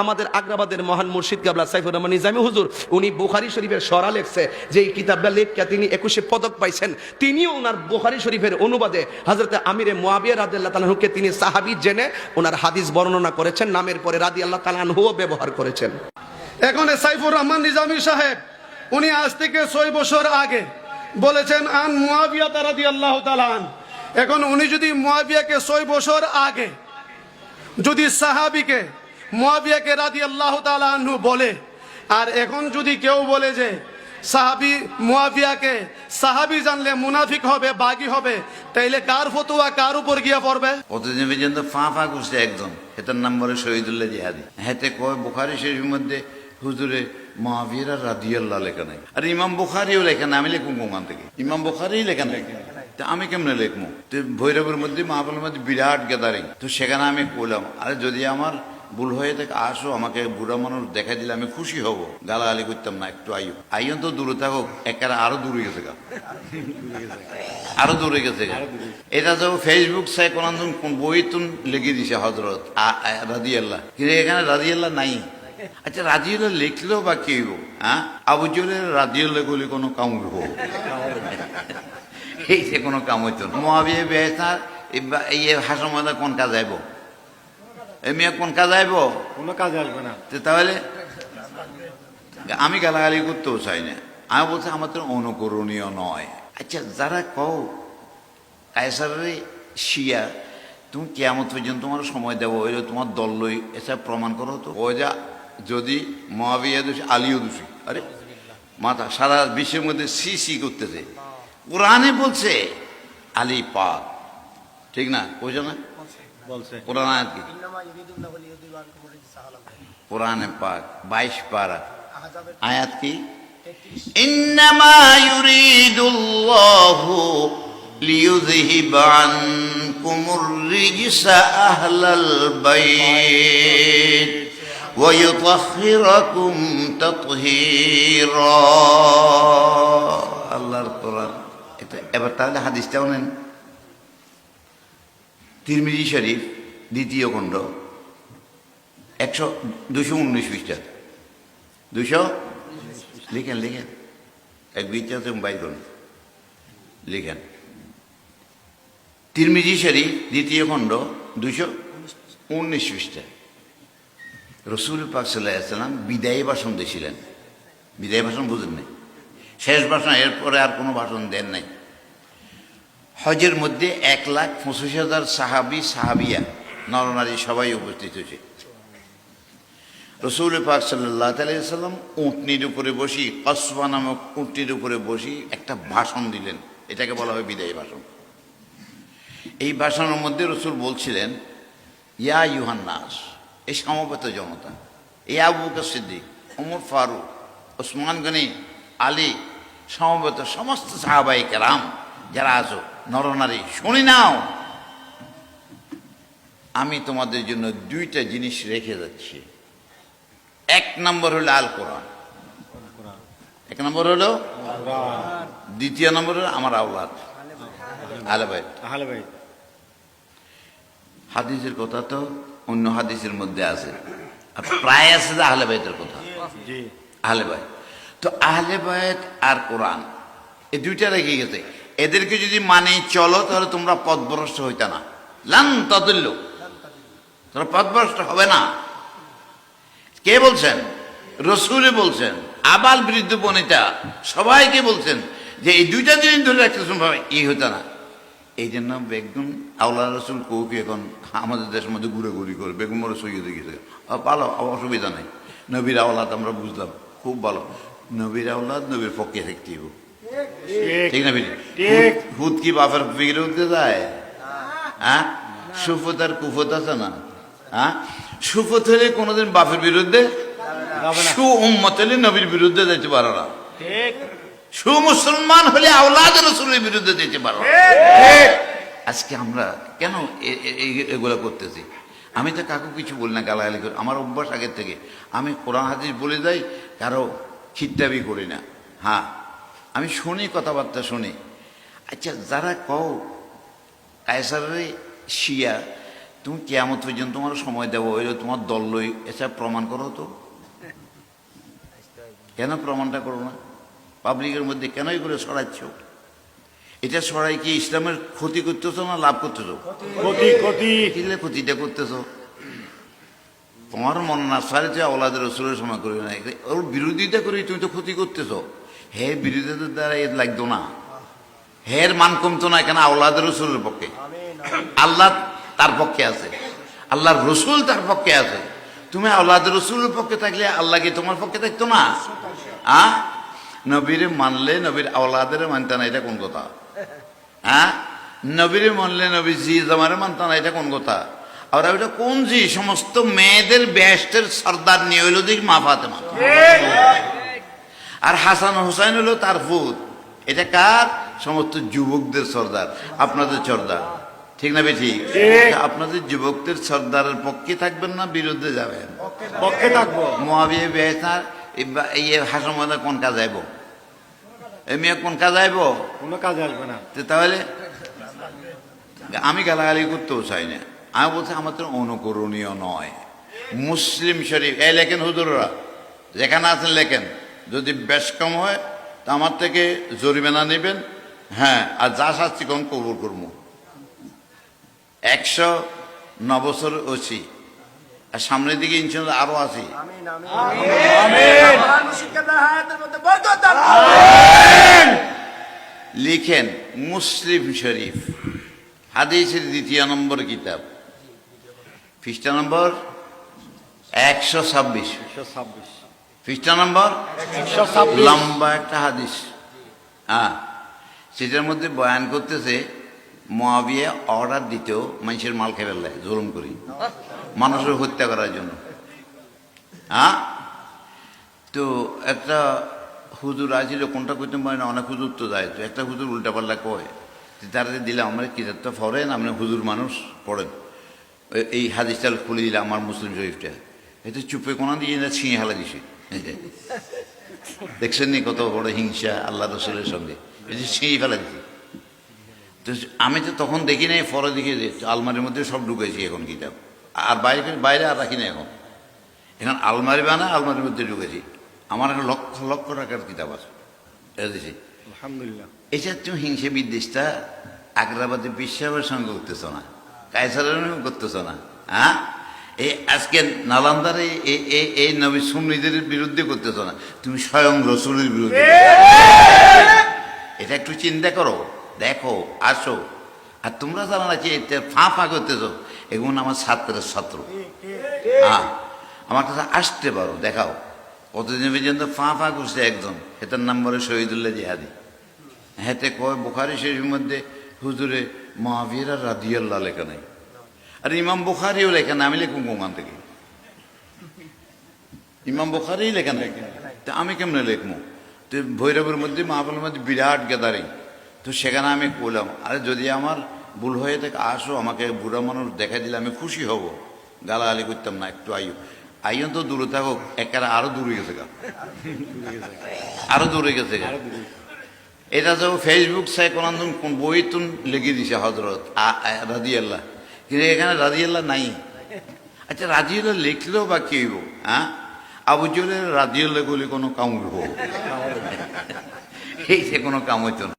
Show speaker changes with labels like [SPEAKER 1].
[SPEAKER 1] আমাদের আগ্রাবাদের মহান মুর্শিদ কাবলা সাইফুর রহমান নিজামী হুজুর, উনি বুখারি শরীফের সরা লেখছে যে এই কিতাবটা লেখকে তিনি একুশে পদক পাইছেন, তিনিও ওনার বুখারি শরীফের অনুবাদে হজরত আমিরে মোয়াবিয়া রাদিয়াল্লাহু তাআলাহুকে তিনি সাহাবি জেনে ওনার হাদিস বর্ণনা করেছেন, নামের পরে রাদিয়াল্লাহু তাআলাহুও ব্যবহার করেছেন।
[SPEAKER 2] এখন সাইফুর রহমান নিজামী সাহেব, উনি আজ থেকে ছয় বছর আগে বলেছেন, আন মুয়াবিয়া তারাদি আল্লাহ তালান এখন উনি যদি মুয়াবিয়াকে ছয় বছর আগে যদি সাহাবিকে মুয়াবিয়াকে রাদি আল্লাহ তালাহু বলে, আর এখন যদি কেউ বলে যে, সাহাবি মুয়াবিয়াকে, সাহাবি জানলে মুনাফিক হবে, বাগি হবে, তাইলে কার ফতুয়া কার উপর গিয়া পড়বে?
[SPEAKER 3] অতদিন পর্যন্ত ফা ফা করছে একজন হেতার নাম বলে শহীদুল্লাহ জিহাদি। হেতে কয় বুখারি শরীফের মধ্যে হুজুরে মহাবীরা রাদিয়াল্লাহ লেখা নাই। আর ইমাম বুখারিও লেখা নাই, আমি লেখুন কোমান থেকে? ইমাম বুখারি লেখা নাই। তা আমি কেমনে লেখবো? তো ভৈরবের মধ্যে মাহফলের মধ্যে বিরাট গ্যাদারিং তো সেখানে আমি কইলাম, আরে যদি আমার ভুল হয়ে থাকে, আসো, আমাকে বুড়া মানুষ দেখা দিলে আমি খুশি হব। গালাগালি করতাম না, একটু আইও আইন তো দূরে থাকুক, একেবারে আরও দূরে গেছে গা। আরও দূরে গেছে গা। এটা তো ফেসবুক চাই কোন বই তুন লিখে দিছে হজরত রাজি আল্লাহ কিন্তু এখানে রাজি আল্লাহ নাই? আচ্ছা রাজিউল্লাহ লিখলেও বা কি হইব হ্যাঁ আবু জলের রাজিউল্লাহ গুলি কোনো কাম হইব? এই যে কোনো কাম হইতো মহাবিয়ে বেহতার এই হাসর ময়দা কোন কাজ আইব? এই মেয়ে কোন কাজ আইব?
[SPEAKER 4] কোনো কাজে আসবে না।
[SPEAKER 3] তাহলে আমি গালাগালি করতেও চাই না। আমি বলছি আমার তো অনুকরণীয় নয়। আচ্ছা যারা কও কায়সারে শিয়া তুমি কেমন পর্যন্ত তোমার সময় দেবো ওই তোমার দল লই এসব প্রমাণ করো তো। ও যা যদি মহাবিয়া দোষী আলিও দোষী আরে মাথা সারা বিশ্বের মধ্যে সি সি করতেছে। কোরআনে বলছে আলী পাক। ঠিক না? বুঝো না? কোরআন আয়াত কি কোরআনে পাক বাইশ পারা আয়াত কি إنما يريد الله ليذهب عنكم الرجس أهل البيت ويطهركم تطهيرا আল্লাহর কোরআন এটা এবার তাহলে হাদিসটাও নেন তিরমিজি শরীফ, দ্বিতীয় খণ্ড, একশো, দুশো উনিশ পৃষ্ঠা। দুশো? লিখেন লিখেন। এক বিচ্ছা তুমি বাই করুন। লিখেন। তিরমিজি শরীফ, দ্বিতীয় খণ্ড, দুশো উনিশ পৃষ্ঠা। রসুল পাক সাল্লাম বিদায়ী ভাষণ দিয়েছিলেন। বিদায়ী ভাষণ বুঝেন নাই শেষ ভাষণ, এরপরে আর কোনো ভাষণ দেন নাই। হজের মধ্যে এক লাখ পঁচিশ হাজার সাহাবি, সাহাবিয়া, নরনারী সবাই উপস্থিত হয়েছে। রসুল পাক সাল্লাহ সাল্লাম উঁটনির উপরে বসি, কসবা নামক উঁটনির উপরে বসি একটা ভাষণ দিলেন। এটাকে বলা হয় বিদায়ী ভাষণ। এই ভাষণের মধ্যে রসুল বলছিলেন, ইয়া ইউহান্নাস এই সমবেত জনতা এই আবু বকর সিদ্দিক, ওমর ফারুক, ওসমান গনি, আলী, সমবেত সমস্ত সাহাবাই কেরাম, যারা আছো নরনারী শুনি নাও। আমি তোমাদের জন্য দুইটা জিনিস রেখে যাচ্ছি। এক নম্বর হলো আল কোরআন। এক নম্বর হলো দ্বিতীয় নম্বর হলো আমার আওলাদ। হাদিসের কথা তো অন্য হাদিসের মধ্যে আছে। আর প্রায় আছে যে আহলে বাইতের কথা।
[SPEAKER 4] জি।
[SPEAKER 3] আহলে বাইত। তো আহলে বাইত আর কোরআন এই দুইটা রেখে গেছে। এদেরকে যদি মানে চলো তাহলে তোমরা পথভ্রষ্ট হইতে না। লান তদল্য তোমরা পথভ্রষ্ট হবে না। কে বলছেন? রসুলে বলছেন। আবাল বৃদ্ধ বনিতা সবাইকে বলছেন যে এই দুইটা জিনিস ধরে রাখতে সম্ভব এই হতো না। এই জন্য বেগুন আউলা রসুল কৌকে এখন আমাদের দেশের মধ্যে ঘুরে করে। বেগুন মরে সইয়ে আহ, ভালো অসুবিধা নেই। নবীর আওলাদ আমরা বুঝলাম। খুব ভালো। নবীর আওলাদ নবীর পক্ষে থাকতে হবে।
[SPEAKER 4] ঠিক
[SPEAKER 3] না হুদ কি বাপের বিরুদ্ধে যায়? হ্যাঁ? সুফত আর কুফত আছে না? হ্যাঁ? সুফত হলে কোনোদিন বাপের বিরুদ্ধে সু উম্মত হলে নবীর বিরুদ্ধে যেতে পারো না।
[SPEAKER 4] ঠিক।
[SPEAKER 3] সু মুসলমান হলে আওলাদ রসুলের বিরুদ্ধে যেতে পারো আজকে আমরা কেন এগুলো করতেছি? আমি তো কাকু কিছু বলি না গালাগালি করি। আমার অভ্যাস আগের থেকে। আমি কোরআন হাদিস বলে যাই কারও খিদ্দাবি করি না। হ্যাঁ? আমি শুনি কথাবার্তা শুনি। আচ্ছা যারা কও কায়সারে শিয়া তুমি কেয়ামত পর্যন্ত তোমার সময় দেবো ওই যে তোমার দল লই এসব প্রমাণ করো তো। কেন প্রমাণটা করো না? পাবলিকের মধ্যে কেনই করে সরাচ্ছ এটা সরাই কি ইসলামের ক্ষতি করতেছো না লাভ করতেছো?
[SPEAKER 4] কোটি ক্ষতি।
[SPEAKER 3] কিলে ক্ষতিটা করতেছো? তোমার মন না সারে যে আওলাদের রসুলের সময় করবে না। ওর বিরোধিতা করে তুমি তো ক্ষতি করতেছো। হে বিরোধিতার দ্বারা এর লাগতো না। হের মান কমতো না কেন? আওলাদের রসুলের পক্ষে। আল্লাহ তার পক্ষে আছে। আল্লাহর রসুল তার পক্ষে আছে। তুমি আল্লাহদের রসুলের পক্ষে থাকলে আল্লাহ কি তোমার পক্ষে থাকতো না? আ? নবীরে মানলে নবীর আওলাদের মানতে না এটা কোন কথা? হ্যাঁ নবীরে মানলে নবী জি জামারে মানতে না এটা কোন কথা? আর ওইটা কোন জি? সমস্ত মেয়েদের বেস্টের সর্দার নিয়ে হইল দিক মা ফাতেমা। আর হাসান হোসেন হলো তার ফুত এটা কার? সমস্ত যুবকদের সর্দার আপনাদের সর্দার। ঠিক না বেঠি? আপনাদের যুবকদের সর্দারের পক্ষে থাকবেন না বিরুদ্ধে যাবেন।
[SPEAKER 4] পক্ষে থাকব।
[SPEAKER 3] মহাবিয়ে বেহতার এই হাসান মধ্যে কোন কাজ আইব? মেয়ে কোন কাজ আইব?
[SPEAKER 4] কোনো কাজে আসবে না।
[SPEAKER 3] তাহলে আমি গালাগালি করতেও চাই না। আমি বলছি আমাদের অনুকরণীয় নয়। মুসলিম শরীফ এই লেখেন হুজুররা যেখানে আছেন লেখেন। যদি বেশ কম হয় তা আমার থেকে জরিমানা নেবেন। হ্যাঁ আর যা শাস্তি কোন কবুল করব। একশো ন বছর অছি আর সামনের দিকে ইনশাল্লাহ আরও আছি। লিখেন মুসলিম শরীফ হাদিসের দ্বিতীয় নম্বর কিতাব। পৃষ্ঠা নম্বর একশো ছাব্বিশ।
[SPEAKER 4] একশো ছাব্বিশ।
[SPEAKER 3] পৃষ্ঠা নম্বর? লম্বা একটা হাদিস। হ্যাঁ। সেটার মধ্যে বয়ান করতেছে মহাবিয়ে অর্ডার দিতেও মানুষের মাল খেয়ে ফেললে জুলুম করি। মানুষের হত্যা করার জন্য। হ্যাঁ? তো একটা হুজুর আসছিল কোনটা করতে পারে না অনেক হুজুর তো যায়। তো একটা হুজুর উল্টাপাল্লা কয় তো তারা দিলাম আমরা কিতাবটা পড়েন আপনি হুজুর মানুষ পড়েন এই হাদিসটা খুলে দিলাম আমার মুসলিম শরীফটা। এতে চুপে কোনা দিয়ে না ছিঁড়ে হালা দিছে। দেখছেন নি কত বড় হিংসা আল্লাহ রসুলের সঙ্গে? এই যে ছিঁড়ে ফেলা দিছে তো আমি তো তখন দেখি নাই পরে দেখি যে আলমারির মধ্যে সব ঢুকেছি এখন কিতাব। আর বাইরে বাইরে আর রাখি না এখন। এখন আলমারি বানা আলমারির মধ্যে ঢুকেছি। আমার একটা লক্ষ লক্ষ টাকার কিতাব আছে। এটা দিছি
[SPEAKER 4] আলহামদুলিল্লাহ।
[SPEAKER 3] এটা তুমি হিংসে বিদ্বেষটা আগ্রাবাদে বিশ্বাসের সঙ্গে করতেছ না কায়সারের করতেছ না হ্যাঁ? এই আজকে নালান্দার এই নবী সুন্নিদের বিরুদ্ধে করতেছ না। তুমি স্বয়ং রসুলের বিরুদ্ধে এটা একটু চিন্তা করো। দেখো আসো। আর তোমরা জানো না যে এতে ফাঁ ফাঁ করতেছ? এগুলো আমার ছাত্রের ছাত্র। হ্যাঁ আমার কাছে আসতে পারো দেখাও। কতদিন পর্যন্ত ফাঁ ফাঁ করছে একজন? এটার নাম বলে শহীদুল্লাহ জিহাদি। হেতে কয় বুখারি শরীফের মধ্যে হুজুরে মহাবীর আর রাদিয়াল্লাহ লেখা নাই। আর ইমাম বুখারিও লেখা না, আমি লেখুন কোন থেকে ইমাম বুখারি লেখা নাই তা আমি কেমনে লিখব তো ভৈরবের মধ্যে, মাহফিলের মধ্যে বিরাট গ্যাদারিং তো সেখানে আমি বললাম আরে যদি আমার ভুল হয়ে থাকে, আসো, আমাকে বুড়া মানুষ দেখা দিলে আমি খুশি হব। গালাগালি করতাম না, একটু আইও আইন তো দূরে থাকুক, একেবারে আরও দূরে গেছে গা। আরও দূরে গেছে গা। এটা তো ফেসবুক কোন কোন বই তুন লিখে দিছে হজরত রাজি আল্লাহ কিন্তু এখানে রাজি আল্লাহ নাই। আচ্ছা রাজি আল্লাহ লিখলেও বা কি হইব হ্যাঁ? আবু জলের রাজি আল্লাহ বলে কোনো কাম হইব? এই যে কোনো কাম হইতো না।